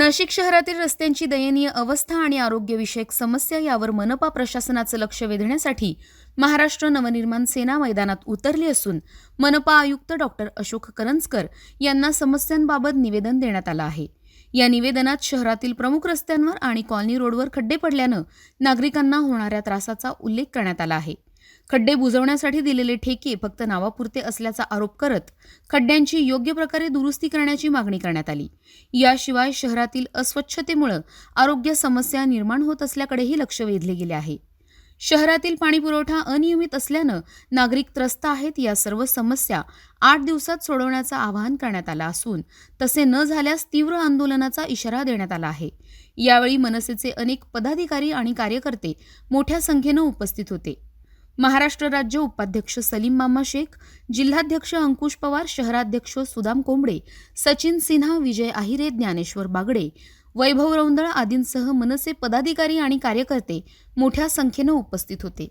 नाशिक शहरातील रस्त्यांची दयनीय अवस्था आणि आरोग्यविषयक समस्या यावर मनपा प्रशासनाचं लक्ष वेधण्यासाठी महाराष्ट्र नवनिर्माण सेना मैदानात उतरली असून मनपा आयुक्त डॉक्टर अशोक करंजकर यांना समस्यांबाबत निवेदन देण्यात आलं आहे. या निवेदनात शहरातील प्रमुख रस्त्यांवर आणि कॉलनी रोडवर खड्डे पडल्यानं नागरिकांना होणाऱ्या त्रासाचा उल्लेख करण्यात आला आहे. खड्डे बुजवण्यासाठी दिलेले ठेके फक्त नावापुरते असल्याचा आरोप करत खड्ड्यांची योग्य प्रकारे दुरुस्ती करण्याची मागणी करण्यात आली. याशिवाय शहरातील अस्वच्छतेमुळे आरोग्य समस्या निर्माण होत असल्याकडेही लक्ष वेधले गेले आहे. शहरातील पाणीपुरवठा अनियमित असल्यानं नागरिक त्रस्त आहेत या सर्व समस्या आठ दिवसात सोडवण्याचं आवाहन करण्यात आलं असून तसे न झाल्यास तीव्र आंदोलनाचा इशारा देण्यात आला आहे. यावेळी मनसेचे अनेक पदाधिकारी आणि कार्यकर्ते मोठ्या संख्येनं उपस्थित होते. महाराष्ट्र राज्य उपाध्यक्ष सलीम मामा शेख जिल्हाध्यक्ष अंकुश पवार शहराध्यक्ष सुदाम कोंबडे सचिन सिन्हा विजय आहिरे ज्ञानेश्वर बागडे वैभव रौंदळ आदींसह मनसे पदाधिकारी आणि कार्यकर्ते मोठ्या संख्येनं उपस्थित होते.